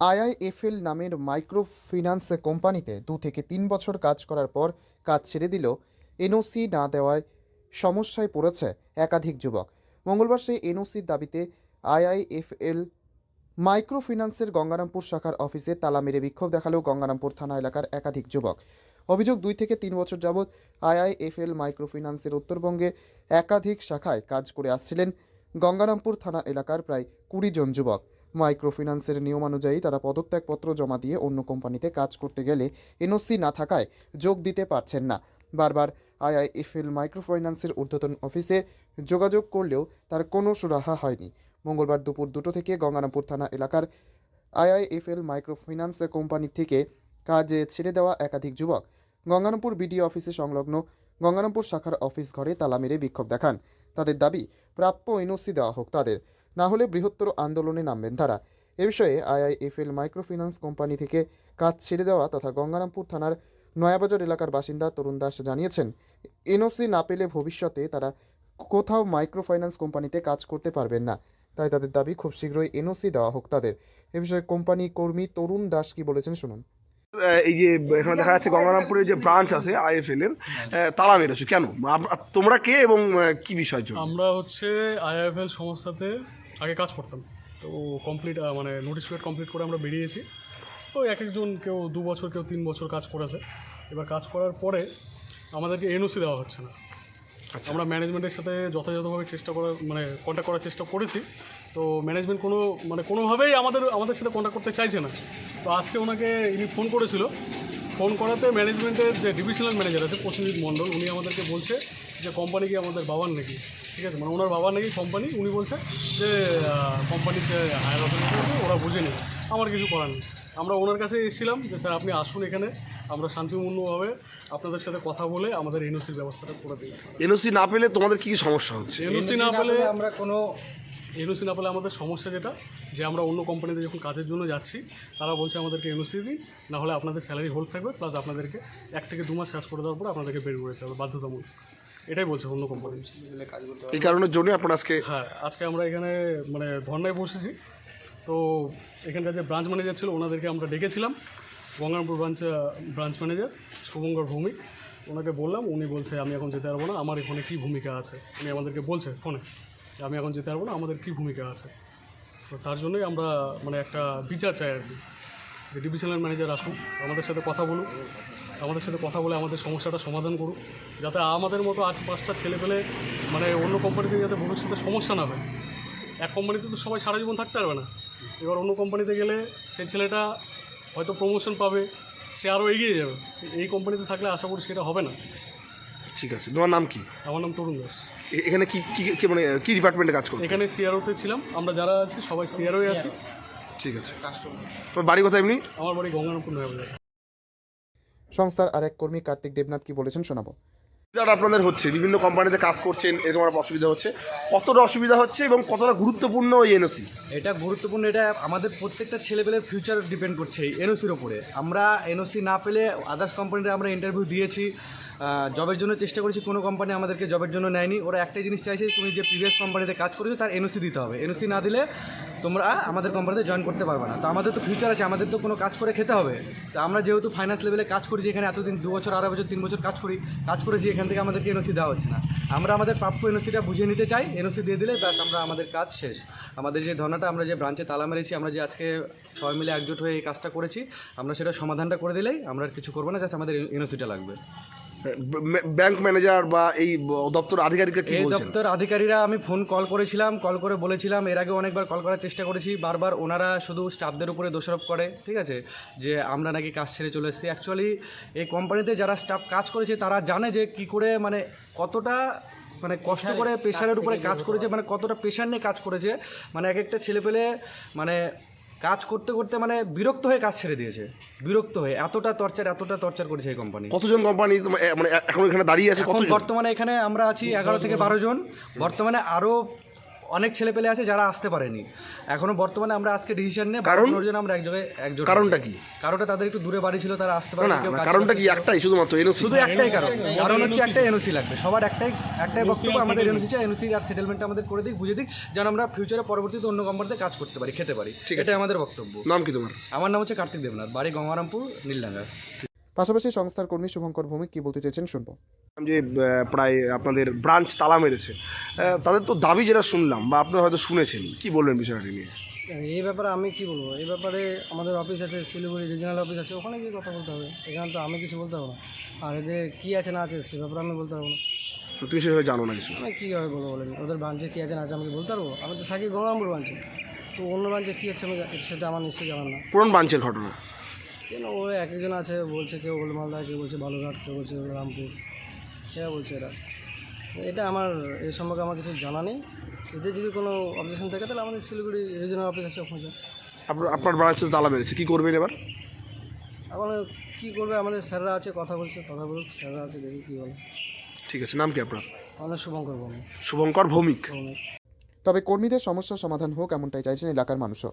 IIFL নামের micro finance কোম্পানিতে দু থেকে তিন বছর কাজ করার পর কাজ ছেড়ে দিল। এনওসি না দেওয়ায় সমস্যায় পড়েছে একাধিক যুবক। মঙ্গলবার সেই এনওসির দাবিতে আইআইএফএল মাইক্রো ফিন্যান্সের গঙ্গারামপুর শাখার অফিসে তালা মেরে বিক্ষোভ দেখাল গঙ্গারামপুর থানা এলাকার একাধিক যুবক। অভিযোগ, দুই থেকে তিন বছর যাবৎ আইআইএফএল মাইক্রো ফিন্যান্সের উত্তরবঙ্গে একাধিক শাখায় কাজ করে আসছিলেন গঙ্গারামপুর থানা এলাকার প্রায় কুড়ি জন যুবক। মাইক্রো ফিন্যান্সের নিয়মানুযায়ী তারা পদত্যাগপত্র জমা দিয়ে অন্য কোম্পানিতে কাজ করতে গেলে এনওসি না থাকায় যোগ দিতে পারছেন না। বারবার আইআইএফএল মাইক্রো ফাইন্যান্সের ঊর্ধ্বতন অফিসে যোগাযোগ করলেও তার কোনো সুরাহা হয়নি। মঙ্গলবার দুপুর দুটো থেকে গঙ্গারামপুর থানা এলাকার আইআইএফএল মাইক্রো ফিন্যান্স কোম্পানি থেকে কাজে ছেড়ে দেওয়া একাধিক যুবক গঙ্গারামপুর বিডিও অফিসে সংলগ্ন গঙ্গারামপুর শাখার অফিস ঘরে তালা মেরে বিক্ষোভ দেখান। তাদের দাবি, প্রাপ্য এনওসি দেওয়া হোক তাদের। না হলে বৃহত্তর আন্দোলনে নামবেন তারা। এ বিষয়ে আইআইএফএল মাইক্রো ফিন্যান্স কোম্পানি থেকে কাজ ছেড়ে দেওয়া তথা গঙ্গারামপুর থানার নয়াবাজার এলাকার বাসিন্দা তরুণ দাস জানিয়েছেন এনওসি না পেলে ভবিষ্যতে তারা কোথাও মাইক্রো ফাইন্যান্স কোম্পানিতে কাজ করতে পারবেন না। তাই তাদের দাবি খুব শীঘ্রই এনওসি দেওয়া হোক তাদের। এ বিষয়ে কোম্পানি কর্মী তরুণ দাস কি বলেছেন শুনুন। এই যে এখানে দেখা যাচ্ছে গঙ্গারামপুরের যে ব্রাঞ্চ আছে আইএফএল এর তালা মেরেছো। কেন? তোমরা কে এবং কি বিষয় আমরা হচ্ছে আইএফএল সংস্থাতে আগে কাজ করতাম। তো কমপ্লিট মানে নোটিশ পিরিয়ড কমপ্লিট করে আমরা বেরিয়েছি। তো এক একজন কেউ দু বছর কেউ তিন বছর কাজ করেছে। এবার কাজ করার পরে আমাদেরকে এনওসি দেওয়া হচ্ছে না। আচ্ছা। আমরা ম্যানেজমেন্টের সাথে যথাযথভাবে চেষ্টা করার মানে কন্ট্যাক্ট করার চেষ্টা করেছি। তো ম্যানেজমেন্ট কোনো মানে কোনোভাবেই আমাদের আমাদের সাথে কন্ট্যাক্ট করতে চাইছে না। তো আজকে ওনাকে ইনি ফোন করেছিল। ফোন করাতে ম্যানেজমেন্টের যে ডিভিশনাল ম্যানেজার আছে প্রসেনজিৎ মণ্ডল উনি আমাদেরকে বলছে যে কোম্পানি কি আমাদের বাবার নাকি? ঠিক আছে? মানে ওনার বাবার নাকি কোম্পানি উনি বলছে যে কোম্পানির যে হায়ার অথরিটি ওরা বুঝে নেই আমার কিছু করার নেই। আমরা ওনার কাছে এসেছিলাম যে স্যার আপনি আসুন এখানে। আমরা শান্তিপূর্ণভাবে আপনাদের সাথে কথা বলে আমাদের এনওসির ব্যবস্থাটা করে দিই। এনওসি না পেলে তোমাদের কি কি সমস্যা হচ্ছে? এনওসি না পেলে আমরা কোনো এনওসি না পেলে আমাদের সমস্যা যেটা যে আমরা অন্য কোম্পানিতে যখন কাজের জন্য যাচ্ছি তারা বলছে আমাদেরকে এনওসি দিন না হলে আপনাদের স্যালারি হোল্ড থাকবে প্লাস আপনাদেরকে এক থেকে দু মাস কাজ করে দেওয়ার পর আপনাদেরকে বের করে দিতে হবে বাধ্যতামূলক। এটাই বলছে অন্য কোম্পানি এই কারণের জন্য আপনার আজকে হ্যাঁ আজকে আমরা এখানে মানে ধর্নায় বসেছি। তো এখানকার যে ব্রাঞ্চ ম্যানেজার ছিল ওনাদেরকে আমরা ডেকেছিলাম। Gangarampur branch branch manager Shubhankar Bhowmik. ওনাকে বললাম উনি বলছে আমি এখন যেতে পারব না। আমার এখানে কী ভূমিকা আছে? উনি আমাদেরকে বলছে ফোনে। আমি এখন যেতে পারব না, আমাদের কী ভূমিকা আছে? তো তার জন্যই আমরা মানে একটা বিচার চাই আর কি। যে ডিভিশনাল ম্যানেজার আসুক, আমাদের সাথে কথা বলুক, আমাদের সাথে কথা বলে আমাদের সমস্যাটা সমাধান করুক, যাতে আমাদের মতো আজ পাঁচটা ছেলে পেলে মানে অন্য কোম্পানিতে যাতে ভবিষ্যতে সমস্যা না হয়। এক কোম্পানিতে তো সবাই সারা জীবন থাকতে পারবে না। এবার অন্য কোম্পানিতে গেলে সেই ছেলেটা হয়তো প্রমোশন পাবে, সে আরও এগিয়ে যাবে। এই কোম্পানিতে থাকলে আশা করি সেটা হবে না। ঠিক আছে। তোমার নাম কি? আমার নাম তরুণ দাস। এ- এখানে কি কি কি মানে কি ডিপার্টমেন্টে কাজ করো এখানে সিআরওতে ছিলাম। আমরা যারা আছি সবাই সিআরওয়ে আছি। ঠিক আছে। তোমার বাড়ি কথা এমনি? আমার বাড়ি গঙ্গারামপুর নয়াবাজার সংস্থার আরেক কর্মী কার্তিক দেবনাথ কি বলেছেন শোনাবো। যেটা আপনাদের হচ্ছে বিভিন্ন কোম্পানিতে কাজ করছেন এরকম একটা অসুবিধা হচ্ছে। কতটা অসুবিধা হচ্ছে এবং কতটা গুরুত্বপূর্ণ ওই এনওসি এটা গুরুত্বপূর্ণ এটা আমাদের প্রত্যেকটা ছেলেপেলের ফিউচার ডিপেন্ড করছে এই এনওসির ওপরে আমরা এনওসি না পেলে আদার্স কোম্পানিতে আমরা ইন্টারভিউ দিয়েছি। জবের জন্য চেষ্টা করেছি, কোনো কোম্পানি আমাদেরকে জবের জন্য নেয়নি। ওরা একটাই জিনিস চাইছে, তুমি যে প্রিভিয়াস কোম্পানিতে কাজ করেছ, তার এনওসি দিতে হবে। এনওসি না দিলে তোমরা আমাদের কোম্পানিতে জয়েন করতে পারবে না। তো আমাদের তো ফিউচার আছে, আমাদের তো কোনো কাজ করে খেতে হবে। তো আমরা যেহেতু ফাইন্যান্স লেভেলে কাজ করেছি, এখানে এতদিন দু বছর, আড়াই বছর, তিন বছর কাজ করি, কাজ করেছি, এখান থেকে আমাদেরকে এনওসি দেওয়া হচ্ছে না। আমরা আমাদের প্রাপ্য এনওসিটা বুঝিয়ে নিতে চাই এনওসি দিয়ে দিলে ব্যাস আমরা, আমাদের কাজ শেষ। আমাদের যে ধর্নাটা, আমরা যে ব্রাঞ্চে তালা মেরেছি, আমরা যে আজকে সবাই মিলে একজোট হয়ে এই কাজটা করেছি, আমরা সেটা সমাধানটা করে দিলেই আমরা কিছু করব না জাস্ট আমাদের এনওসিটা লাগবে। ব্যাংক ম্যানেজার বা এই দপ্তর আধিকারিকরা কি এই বলছেন? দপ্তর আধিকারীরা আমি ফোন কল করেছিলাম কল করে বলেছিলাম এর আগে অনেকবার কল করার চেষ্টা করেছি বারবার ওনারা শুধু স্টাফদের উপরে দোষারোপ করে ঠিক আছে? যে আমরা নাকি কাজ ছেড়ে চলে এসেছি। অ্যাকচুয়ালি এই কোম্পানিতে যারা স্টাফ কাজ করেছে তারা জানে যে কি করে মানে কতটা মানে কষ্ট করে প্রেশারের উপরে কাজ করেছে মানে কতটা প্রেশার নিয়ে কাজ করেছে। মানে এক একটা ছেলে পেলে মানে কাজ করতে করতে মানে বিরক্ত হয়ে কাজ ছেড়ে দিয়েছে। বিরক্ত হয়ে এতটা টর্চার এতটা টর্চার করেছে এই কোম্পানি কতজন কোম্পানি মানে এখন এখানে দাঁড়িয়ে আছে কত বর্তমানে এখানে আমরা আছি এগারো থেকে বারো জন। বর্তমানে আরও অনেক ছেলেপেলে আছে যারা আসতে পারেনি। এখনও বর্তমানে আমরা আজকে ডিসিশন নিয়ে কারণ? জন আমরা এক জায়গায় একজোট কারণটা কি? কারণটা তাদের একটু দূরে বাড়ি ছিল তারা আসতে পারে না না, কারণটা কি? একটাই শুধুমাত্র এনওসি শুধু একটাই কারণ। কারণ হচ্ছে একটা এনওসি লাগবে। সবার একটাই একটাই বক্তব্য আমাদের এনওসি চাই এনওসি আর সেটেলমেন্টটা আমাদের করে দিক বুঝে দিক যেন আমরা ফিউচারে পরবর্তীতে অন্য কোম্পানিতে কাজ করতে পারি খেতে পারি। ঠিক আছে। এটাই আমাদের বক্তব্য। নাম কি তোমার? আমার নাম হচ্ছে কার্তিক দেবনাথ বাড়ি গঙ্গারামপুর নীলডাঙ্গা। পাশাপাশি সংস্থার কর্মী শুভঙ্কর ভৌমিক কি বলতে চেয়েছেন শুনব। যে প্রায় আপনাদের ব্রাঞ্চ তালা মেরেছে তাদের তো দাবি যেটা শুনলাম বা আপনারা হয়তো শুনেছেন কি বলবেন বিষয়টি নিয়ে? এই ব্যাপারে আমি কি বলব? এই ব্যাপারে আমাদের অফিস আছে শিলিগুড়ি রিজিনাল অফিস আছে ওখানে গিয়ে কথা বলতে হবে। এখানে তো আমি কিছু বলতে পারব না। আর এদের কী আছে না আছে সে ব্যাপারে আমি বলতে পারব না। তো তুমি সেভাবে জানো না কিছু? আমি কীভাবে বলব বলেন? ওদের ব্রাঞ্চে কী আছে না আছে আমি বলতে পারব? আমি তো থাকি গঙ্গারামপুর ব্রাঞ্চে। তো অন্য ব্রাঞ্চে কী আছে আমি সেটা আমার নিশ্চয়ই জানার না। পুরন ব্রাঞ্চের ঘটনা। কেন ও এক একজন আছে বলছে কেউ বলে মালদা কেউ বলছে বালুরঘাট কেউ বলছে রামপুর। কেউ বলছে এরা। এটা আমার এই সম্পর্কে আমার কিছু জানা নেই। এদের যদি কোনো অবজেকশন থাকে তাহলে আমাদের শিলিগুড়ি রিজিনাল অফিস আছে ওখানে। আপনার আপনার তো তালা মেরেছে কী করবেন এবার? এখন কী করবে? আমাদের স্যাররা আছে কথা বলছে কথা বলুক স্যাররা আছে দেখি কী বলে। ঠিক আছে নাম কি আপনার? আমাদের শুভঙ্কর ভৌমিক। শুভঙ্কর ভৌমিক। ভৌমিক। তবে কর্মীদের সমস্যার সমাধান হোক এমনটাই চাইছেন এলাকার মানুষও।